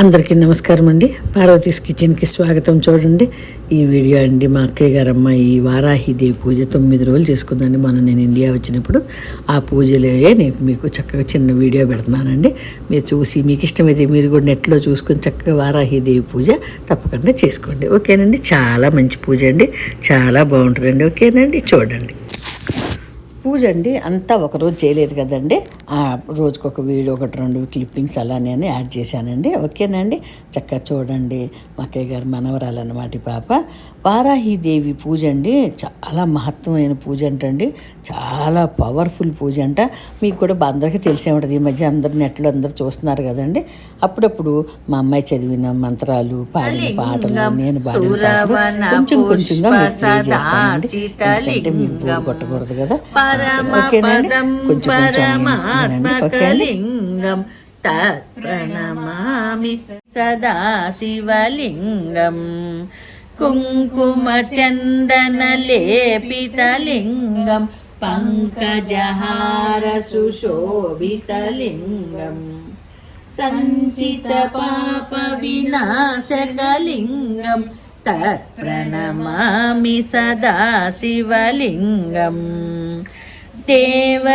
అందరికీ నమస్కారం అండి. పార్వతీస్ కిచెన్కి స్వాగతం చూడండి. ఈ వీడియో అండి మా అక్కయ్య గారు అమ్మాయి వారాహిదేవి పూజ తొమ్మిది రోజులు చేసుకుందండి. మనం నేను ఇండియా వచ్చినప్పుడు ఆ పూజలే నేను మీకు చక్కగా చిన్న వీడియో పెడుతున్నానండి. మీరు చూసి మీకు ఇష్టమైతే మీరు కూడా నెట్లో చూసుకొని చక్కగా వారాహిదేవి పూజ తప్పకుండా చేసుకోండి. ఓకేనండి? చాలా మంచి పూజ అండి. చాలా బాగుంటుందండి. ఓకేనండి? చూడండి. పూజ అండి అంతా ఒకరోజు చేయలేదు కదండి. ఆ రోజుకొక వీడియో ఒకటి రెండు క్లిప్పింగ్స్ అలా నేను యాడ్ చేశానండి. ఓకేనండి చక్కగా చూడండి. మా అక్కయ్య గారు మనవరాలన్నమాట పాప. వారాహిదేవి పూజ అండి చాలా మహత్తమైన పూజ అంటండి. చాలా పవర్ఫుల్ పూజ అంట. మీకు కూడా అందరికీ తెలిసే ఉంటుంది. ఈ మధ్య అందరు నెట్లో అందరు చూస్తున్నారు కదండి. అప్పుడప్పుడు మా అమ్మాయి చదివిన మంత్రాలు పాడిన పాటలు నేను పాడిన కొంచెం కొంచెంగా మీకు play చేస్తానండి. ఎందుకంటే మీరు బోర్ కొట్టకూడదు కదా. ఓకేనండి కొంచెం కొంచెం తత్ప్రణమామి సదా శివలింగం కుంకుమ చందన లేపితలింగం పంకజహార సుశోభితలింగం సంచిత పాప వినాశకలింగం తత్ప్రణమామి సదా శివలింగం దేవగణార్చిత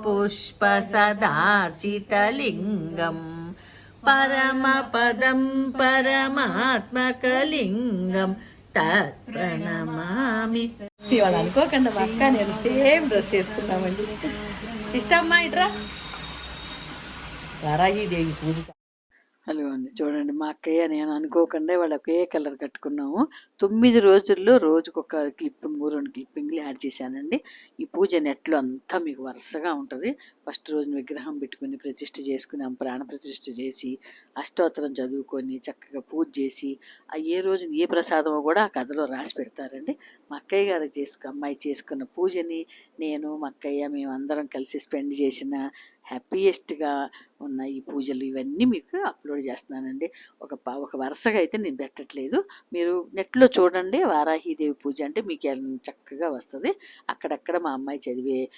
పుష్ప సదార్చితలింగం పరమపదం పరమాత్మకలింగం తత్ప్రణమామి ఇవాళ అనుకోకుండా మా అక్క నేను సేమ్ డ్రెస్ చేసుకున్నామండి ఇష్టమ్మా ఇట్రా వారాహిదేవి పూజ హలో అండి. చూడండి మా అక్కయ్య నేను అనుకోకుండా వాళ్ళు ఒకే కలర్ కట్టుకున్నాము. తొమ్మిది రోజుల్లో రోజుకొక క్లిప్పింగ్ రెండు క్లిప్పింగ్లు యాడ్ చేశానండి. ఈ పూజ నెట్లో అంతా మీకు వరుసగా ఉంటుంది. ఫస్ట్ రోజున విగ్రహం పెట్టుకుని ప్రతిష్ఠ చేసుకుని ప్రాణ ప్రతిష్ఠ చేసి అష్టోత్తరం చదువుకొని చక్కగా పూజ చేసి ఆ ఏ రోజున ఏ ప్రసాదమో కూడా ఆ కథలో రాసి పెడతారండి. మా అక్కయ్య గారు చేసుకు అమ్మాయి చేసుకున్న పూజని నేను మా అక్కయ్య మేము అందరం కలిసి స్పెండ్ చేసిన హ్యాపీయెస్ట్గా ఉన్న ఈ పూజలు ఇవన్నీ మీకు అప్లోడ్ చేస్తున్నానండి. ఒక ప- ఒక వరుసగా అయితే నేను పెట్టట్లేదు. మీరు నెట్లో చూడండి వారాహిదేవి పూజ అంటే మీకు చక్కగా వస్తుంది. అక్కడక్కడ మా అమ్మాయి చదివే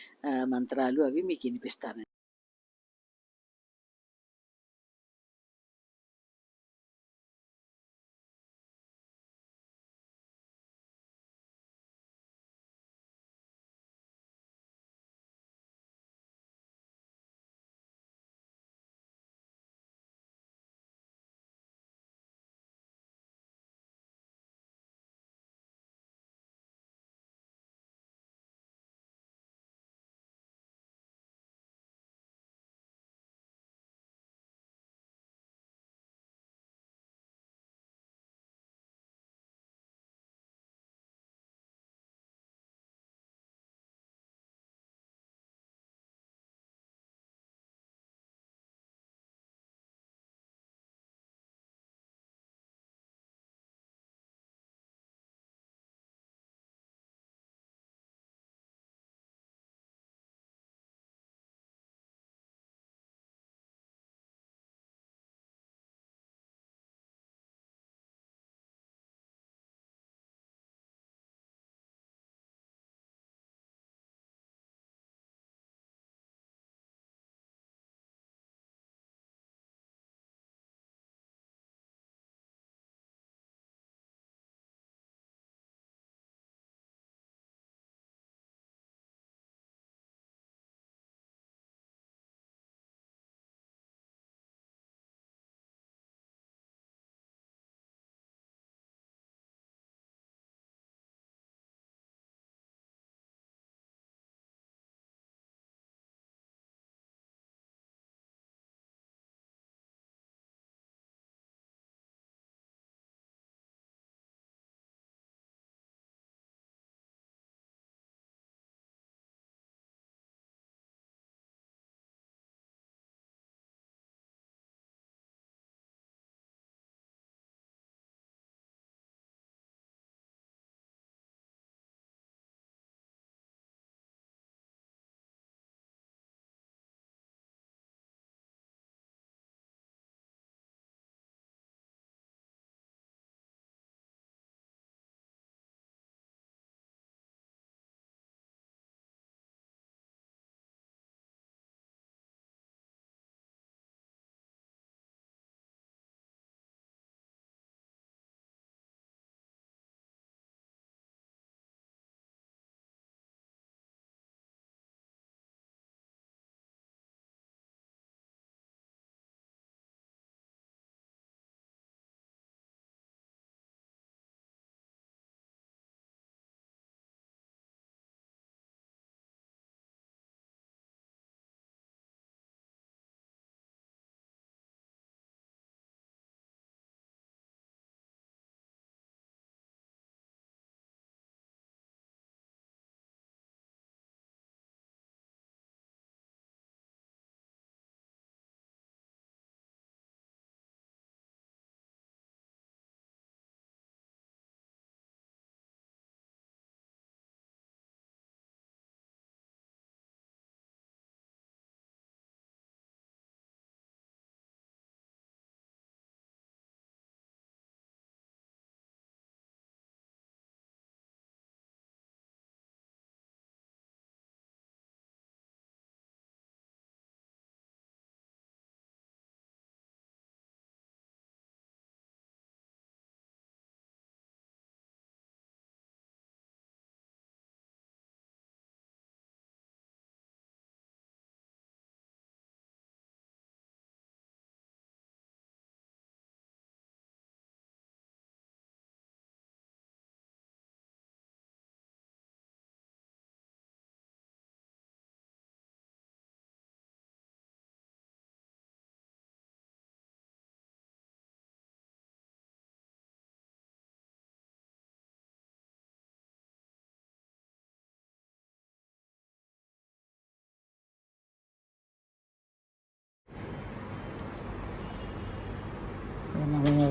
మంత్రాలు అవి మీకు వినిపిస్తానండి.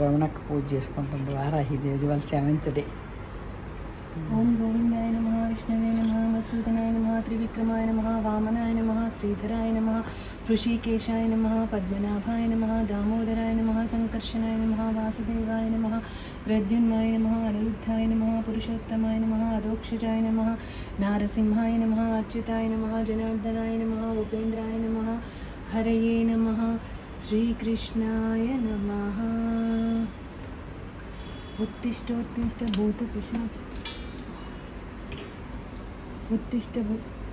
రమణక్క పూజ చేసుకుంటుంది. వారాహిదేవి వాళ్ళ సెవెంత్ డే ఓం గోవిందాయ నమ విష్ణవే నమ వసూదనాయ నమ త్రివిక్రమాయ నమ వామనాయ నమ శ్రీధరాయ నమ ఋషికేశాయ నమ పద్మనాభాయ నమ దామోదరాయ నమ సంకర్షణాయ నమ వాసుదేవాయ నమ ప్రద్యున్మాయ నమ అనిరుద్ధాయ నమ పురుషోత్తమాయ నమ అదోక్షజాయ నమ నారసింహాయ నమ అచ్యుతాయ నమ జనార్దనాయ నమ ఉపేంద్రాయ నమ హరయే నమ శ్రీకృష్ణాయ నమ. ఉత్తిష్టోత్తిష్ట భూత కృష్ణ. ఉత్తిష్ట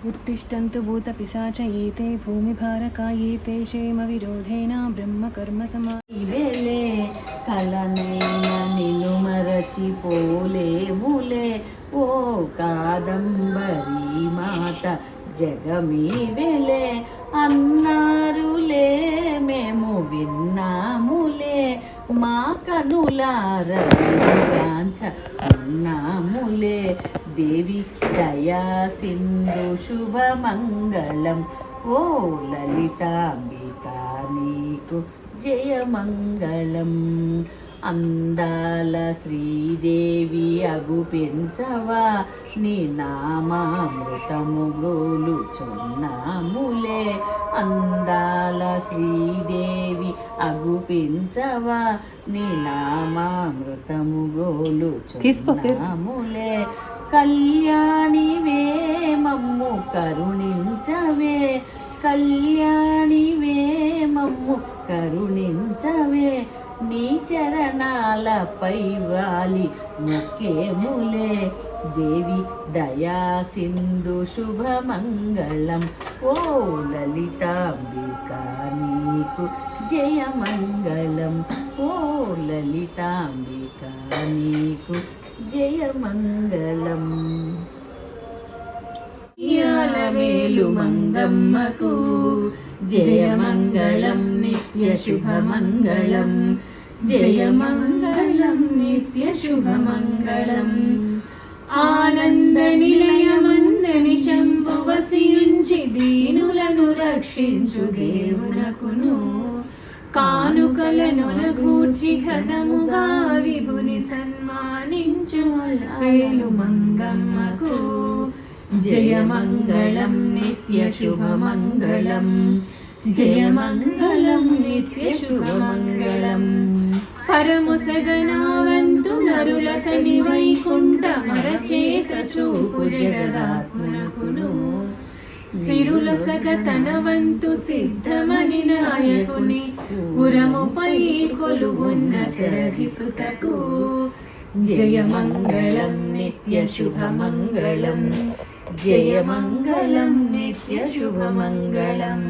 ఉత్తిష్టంతు భూత పిశాచ ఏతే భూమి భారక ఏతే క్షేమ విరోధేన బ్రహ్మ కర్మ సమావేలే కలనైన నిన్ను మరచిపోలేములే ఓ కాదంబరీ మాత జగమీ వెలే అన్నారులే. విన్నాములే మా కనులారాంచ ఉన్నాములే. దేవి దయా సింధు శుభమంగళం. ఓ లలితాంబిక నీకు జయమంగళం. అందాల శ్రీదేవి అగు పెంచవా నీ నామామృతము గోలుచున్నాములే అందాల శ్రీదేవి అగు పెంచవా నీ నామామృతము గోలుచున్నాములే కళ్యాణివే మమ్ము కరుణించవే కళ్యాణివే మమ్ము కరుణించవే. నీ చరణాలపై వాలి ముఖ్యములే దేవి దయా సింధు శుభమంగళం. ఓ లలితాంబిక నీకు జయమంగళం. ఓ లలితాంబిక నీకు జయమంగళం. మేలు మంగమ్మకు జయమంగళం. నీ శుభమంగళం జయమంగళం నిత్య శుభమంగళం ఆనంద నిలయమందని శంభు వసించి దీనులను రక్షించు దేవునకును. కానుకలను నగూర్చి ఘనముగా విభుని సన్మానించు వేలు మంగమ్మకు. జయమంగళం నిత్య శుభమంగళం జయమంగళం నిత్య శుభమంగళం పరము సగనావంతు నరుల నరులకని వైకుంఠ మరచేత చూపు జగదాత్మనకును. సిరుల సగతనవంతు సిద్ధమని నాయకుని పురముపై కొలువున్న శరధిసుతకు జయమంగళం నిత్య శుభమంగళం జయమంగళం నిత్య శుభమంగళం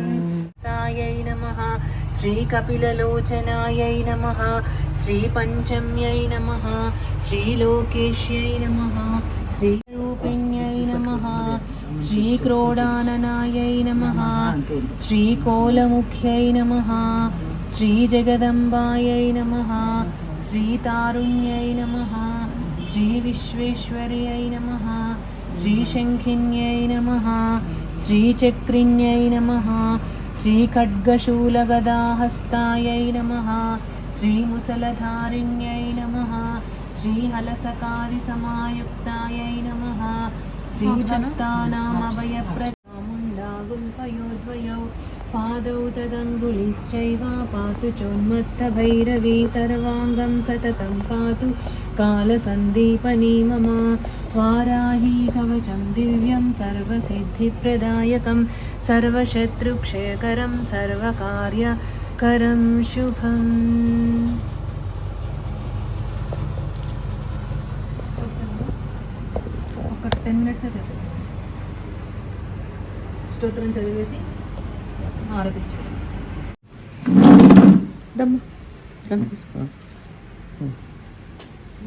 తాయై నమః. శ్రీకపిలలోచనాయై నమః. శ్రీపంచమ్యై నమ. శ్రీలోకేశ్యై నమః. శ్రీరూపిణ్యై నమః. శ్రీక్రోడాననాయై నమ. శ్రీకోలముఖ్యై నమః. శ్రీజగదంబాయై నమః. శ్రీతారుణ్యై నమ. శ్రీవిశ్వేశ్వర్యై నమః. శ్రీశంఖిన్యై నమః. శ్రీచక్రిణ్యై నమః. श्रीखड्गशूलगदाहस्तायै नमः श्रीमुसलधारिण्यै नमः श्रीहलसकारिसमायुक्तायै नमः श्रीभक्तानामभयप्रमुण्डागुल्पयोद्वयौ पादौ तदङ्गुलिश्चैव पातु चोन्मत्तभैरवी सर्वाङ्गं सततं पातु कालसन्दीपनी मम वाराही कवचं दिव्यं सर्वसिद्धिप्रदायकं सर्वशत्रुक्षयकरं सर्वकार्यकरं शुभम् ఒక టెన్ మినిట్స్ అయితే స్తోత్రం చదివేసి హారతి ఇచ్చాడు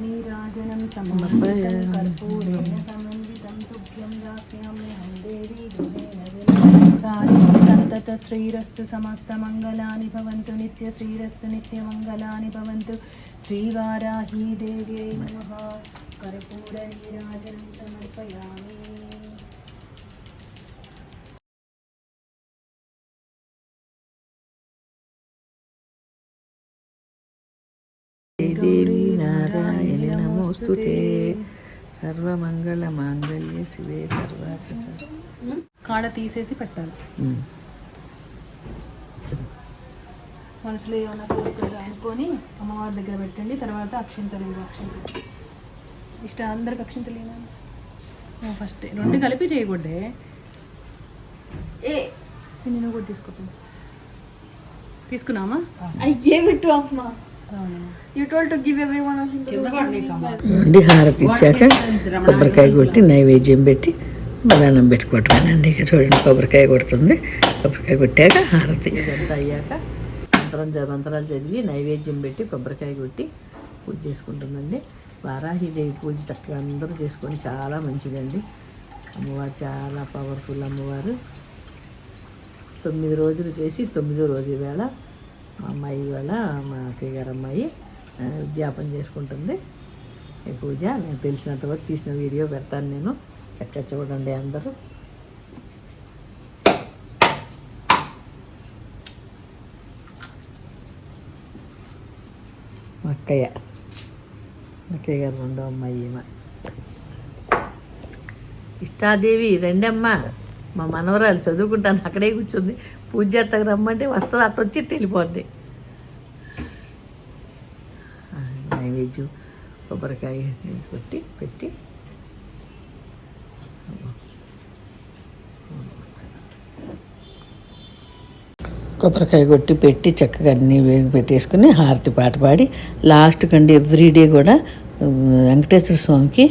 నీరాజనం సమర్పితం కర్పూరేణ సమంజితం తుభ్యం దాస్యామ్యహం దేవి గృహేణ వినమ్రతాని సంతత శ్రీరస్తు సమస్త మంగళాని భవంతు నిత్య శ్రీరస్తు నిత్య మంగళాని భవంతు శ్రీవారాహీ దేవ్యై నమః కర్పూర నీరాజనం సమర్పయామి దేవి నారాయణ నమోస్తుతే సర్వమంగళ మాంగళ్య శివే సర్వార్థ కాడ తీసేసి పెట్టాలి. మనసులో ఏమైనా కోరికలు అనుకొని అమ్మవారి దగ్గర పెట్టండి తర్వాత అక్షింతలు అక్షింతలు. ఇష్టం అందరికి అక్షింతలు ఇవ్వాలి ఫస్ట్ రెండు కలిపి చేయకూడదే. ఏ? నేను కూడా తీసుకోకుండా తీసుకున్నామా I gave it to Amma. అవునా You told to give everyone a నుండి హారతి ఇచ్చాక కొబ్బరికాయ కొట్టి నైవేద్యం పెట్టి బదానం పెట్టుకోవటమేనండి. ఇక చూడండి కొబ్బరికాయ కొడుతుంది. కొబ్బరికాయ కొట్టాక హారతి. అయ్యాక మంత్రం మంత్రాలు చదివి నైవేద్యం పెట్టి కొబ్బరికాయ కొట్టి పూజ చేసుకుంటుందండి. వారాహిదేవి పూజ చక్కగా అందరూ చేసుకొని చాలా మంచిదండి. అమ్మవారు చాలా పవర్ఫుల్ అమ్మవారు. తొమ్మిది రోజులు చేసి తొమ్మిదో రోజు వేళ మా అమ్మాయి ఇవాళ మా అక్కయ్య గారు అమ్మాయి ఉద్యాపన చేసుకుంటుంది. ఈ పూజ నేను తెలిసినంత వరకు తీసిన వీడియో పెడతాను నేను. చక్కగా చూడండి అందరూ. మా అక్కయ్య మా అక్కయ్య గారు రెండో అమ్మాయి ఈమె. ఇష్టాదేవి రెండమ్మా. మా మనవరాలు చదువుకుంటాను అక్కడే కూర్చుంది. పూజ చేస్తాకు రమ్మంటే వస్తుంది అట్ట వచ్చి ఇట్ట వెళ్ళిపోద్ది. నైవేద్యం కొబ్బరికాయ కొట్టి పెట్టి. కొబ్బరికాయ కొట్టి పెట్టి చక్కగా అన్నీ వే- పెట్టేసుకుని హారతి పాట పాడి లాస్ట్ కండి ఎవ్రీడే కూడా వెంకటేశ్వర స్వామికి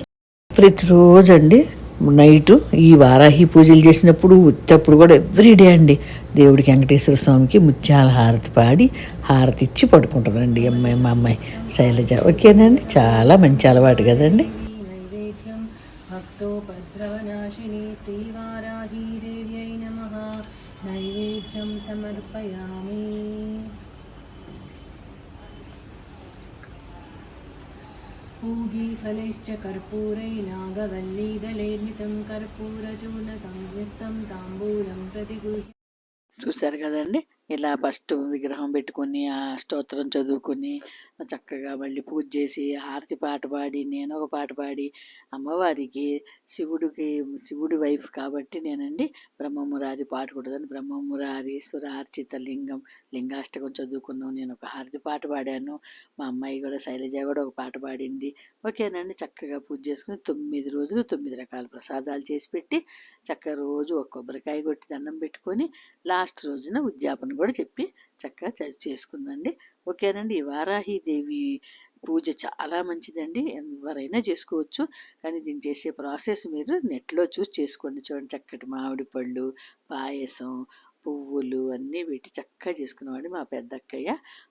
ప్రతిరోజు అండి నైటు ఈ వారాహి పూజలు చేసినప్పుడు ఉత్తప్పుడు కూడా ఎవ్రీడే అండి దేవుడికి వెంకటేశ్వర స్వామికి ముత్యాల హారతి పాడి హారతి ఇచ్చి పడుకుంటుందండి అమ్మాయి మా అమ్మాయి శైలజ. ఓకేనండి? చాలా మంచి అలవాటు కదండి. భక్తోపద్రవనాశిని శ్రీవారాహీ దేవ్యై నమ. నైవేద్యం సమర్పయామి. पूगीफलैश्च कर्पूरै नागवल्लीदलेर्मितं कर्पूरचूर्णसंयुक्तं ताम्बूलं प्रतिगृह्य చూశారు కదండి ఇలా ఫస్ట్ విగ్రహం పెట్టుకొని ఆ స్తోత్రం చదువుకొని చక్కగా మళ్ళీ పూజ చేసి హారతి పాట పాడి నేను ఒక పాట పాడి అమ్మవారికి శివుడికి శివుడి వైఫ్ కాబట్టి నేనండి బ్రహ్మమురారి పాట కూడదని బ్రహ్మమురారి సురార్చిత లింగం లింగాష్టకం చదువుకున్నాం. నేను ఒక హారతి పాట పాడాను. మా అమ్మాయి కూడా శైలజ కూడా ఒక పాట పాడింది. ఓకేనండి చక్కగా పూజ చేసుకుని తొమ్మిది రోజులు తొమ్మిది రకాల ప్రసాదాలు చేసి పెట్టి చక్కగా రోజు ఒక కొబ్బరికాయ కొట్టి దండం పెట్టుకొని లాస్ట్ రోజున ఉద్యాపన కూడా చెప్పి చక్కగా చేసుకుందండి. ఓకేనండి. ఈ వారాహిదేవి పూజ చాలా మంచిదండి. ఎవరైనా చేసుకోవచ్చు. కానీ దీన్ని చేసే ప్రాసెస్ మీరు నెట్లో చూసి చేసుకోండి. చూడండి చక్కటి మామిడి పళ్ళు పాయసం పువ్వులు అన్నీ పెట్టి చక్కగా చేసుకునేవాడు మా పెద్ద అక్కయ్య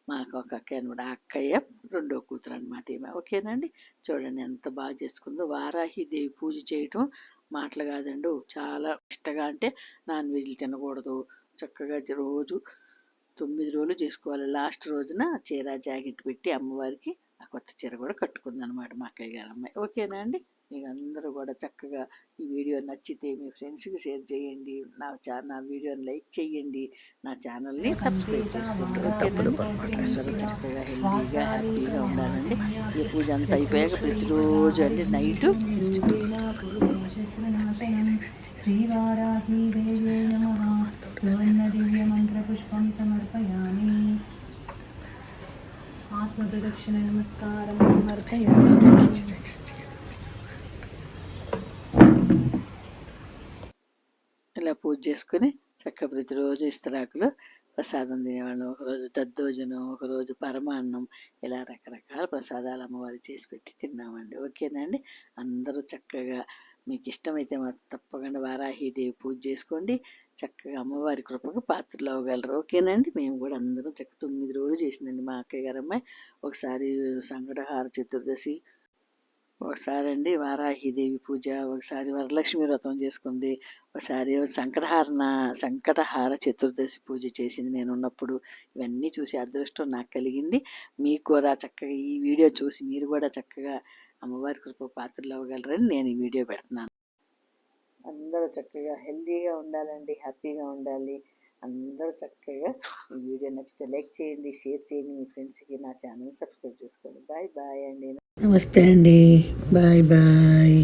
మాకు ఒక అక్కయ్య అనమాట. ఆ అక్కయ్య రెండో కూతురు అనమాట ఈమె. ఓకేనండి. చూడండి ఎంత బాగా చేసుకుందో. వారాహిదేవి పూజ చేయటం మాటలు కాదండి. చాలా ఇష్టంగా అంటే నాన్ వెజ్లు తినకూడదు. చక్కగా రోజు తొమ్మిది రోజులు చేసుకోవాలి. లాస్ట్ రోజున చీర జాకెట్ పెట్టి అమ్మవారికి ఆ కొత్త చీర కూడా కట్టుకుంది అనమాట మా అక్కయ్య గారు అమ్మాయి. ఓకేనా అండి? మీకు అందరూ కూడా చక్కగా ఈ వీడియో నచ్చితే మీ ఫ్రెండ్స్కి షేర్ చేయండి. నా చా నా వీడియోని లైక్ చేయండి. నా ఛానల్ని సబ్స్క్రైబ్ చేసుకుంటారు తప్పుడు అసలు చక్కగా హెల్తీగా హ్యాపీగా ఉండాలండి. ఈ పూజ అంతా అయిపోయాక ప్రతిరోజు అండి నైటు శ్రీవారాహీ దేవ్యై నమస్కారం ఇలా పూజ చేసుకుని చక్క ప్రతిరోజు ఇస్తరాకులు ప్రసాదం తినేవాళ్ళం. ఒకరోజు దద్దోజనం ఒకరోజు పరమాన్నం ఇలా రకరకాల ప్రసాదాలు అమ్మవారు చేసి పెట్టి తిన్నామండి. ఓకేనండి అందరూ చక్కగా మీకు ఇష్టమైతే మాత్రం తప్పకుండా వారాహిదేవి పూజ చేసుకోండి. చక్కగా అమ్మవారి కృపకు పాత్రలు అవ్వగలరు. ఓకేనండి? మేము కూడా అందరం చక్క తొమ్మిది రోజులు చేసిందండి మా అక్కయ్య గారు అమ్మాయి. ఒకసారి సంకటహార చతుర్దశి ఒకసారి అండి వారాహిదేవి పూజ ఒకసారి వరలక్ష్మి వ్రతం చేసుకుంది. ఒకసారి సంకటహారణ సంకటహార చతుర్దశి పూజ చేసింది నేను ఉన్నప్పుడు ఇవన్నీ చూసి అదృష్టం నాకు కలిగింది. మీకు కూడా చక్కగా ఈ వీడియో చూసి మీరు కూడా చక్కగా అమ్మవారి కృప పాత్రలు అవ్వగలరని నేను ఈ వీడియో పెడుతున్నాను. అందరూ చక్కగా హెల్తీగా ఉండాలండి హ్యాపీగా ఉండాలి. అందరూ చక్కగా ఈ వీడియో నచ్చితే లైక్ చేయండి షేర్ చేయండి. మీ ఫ్రెండ్స్కి నా ఛానల్ సబ్స్క్రైబ్ చేసుకోండి. బాయ్ బాయ్ అండి. నమస్తే అండి. Bye bye.